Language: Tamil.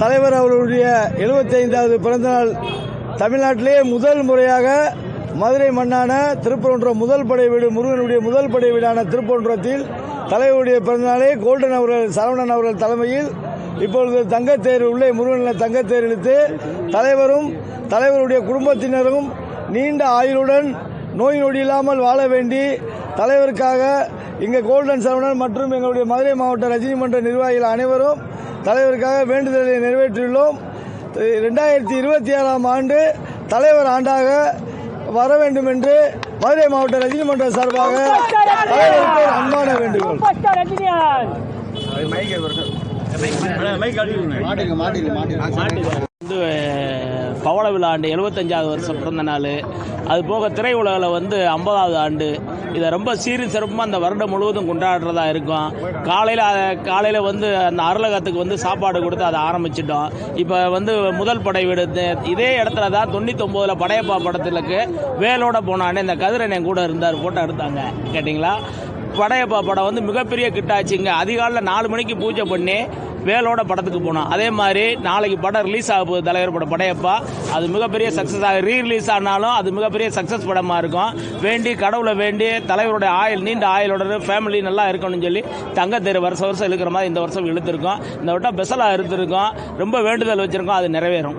தலைவர் அவர்களுடைய 75வது பிறந்தநாள் தமிழ்நாட்டிலே முதல் முறையாக மதுரை மண்ணான திருப்பரங்குன்றம் முதல் படை வீடு முருகனுடைய முதல் படை வீடான திருப்பரங்குன்றத்தில் தலைவருடைய பிறந்தநாளை கோல்டன் அவர்கள் சரவணன் அவர்கள் தலைமையில். இப்பொழுது தங்கத்தேர் உள்ளே முருகனில் தங்கத்தேர் இழுத்து தலைவரும் தலைவருடைய குடும்பத்தினரும் நீண்ட ஆயுளுடன் நோய் நொடி இல்லாமல் வாழ வேண்டி தலைவருக்காக இங்கே கோல்டன் சரவணன் மற்றும் எங்களுடைய மதுரை மாவட்ட ரஜினி மன்ற நிர்வாகிகள் அனைவரும் தலைவருக்காக வேண்டுதலை நிறைவேற்றியுள்ளோம். ரெண்டாயிரத்தி இருபத்தி ஏழாம் ஆண்டு தலைவர் ஆண்டாக வர வேண்டும் என்று மதுரை மாவட்ட ரஜினி மன்ற சார்பாக அன்பான வேண்டுகோள். வந்து பவள விழா ஆண்டு எழுபத்தஞ்சாவது வருஷம் பிறந்த நாள். அது போக திரையுலகில் வந்து ஐம்பதாவது ஆண்டு. இதை ரொம்ப சீரும் சிறப்புமாக அந்த வருடம் முழுவதும் கொண்டாடுறதா இருக்கும். காலையில் காலையில் வந்து அந்த அருளகத்துக்கு வந்து சாப்பாடு கொடுத்து அதை ஆரம்பிச்சிட்டோம். இப்போ வந்து முதல் படை வீடு இதே இடத்துல தான் தொண்ணூத்தொம்போதில் படையப்பா படத்துக்கு வேலோட போனான்னு இந்த கதிரன் என் கூட இருந்தார் ஃபோட்டோ எடுத்தாங்க. கேட்டிங்களா? படையப்பா படம் வந்து மிகப்பெரிய கிட்டாச்சுங்க. அதிகாலையில் நாலு மணிக்கு பூஜை பண்ணி வேலோட படத்துக்கு போனோம். அதே மாதிரி நாளைக்கு படம் ரிலீஸ் ஆக போகுது தலைவர் படம் படையப்பா. அது மிகப்பெரிய சக்ஸஸ் ஆக ரீ ரிலீஸ் ஆனாலும் அது மிகப்பெரிய சக்ஸஸ் படமாக இருக்கும். வேண்டி கடவுளை வேண்டி தலைவருடைய ஆயுள் நீண்ட ஆயுளோட ஃபேமிலி நல்லா இருக்கணும்னு சொல்லி தங்கத்தேர் வருஷம் வருஷம் இழுக்கிற மாதிரி இந்த வருஷம் இழுத்துருக்கோம். இந்த வட்டம் பெசலாக இருந்திருக்கோம். ரொம்ப வேண்டுதல் வச்சிருக்கோம். அது நிறைவேறும்.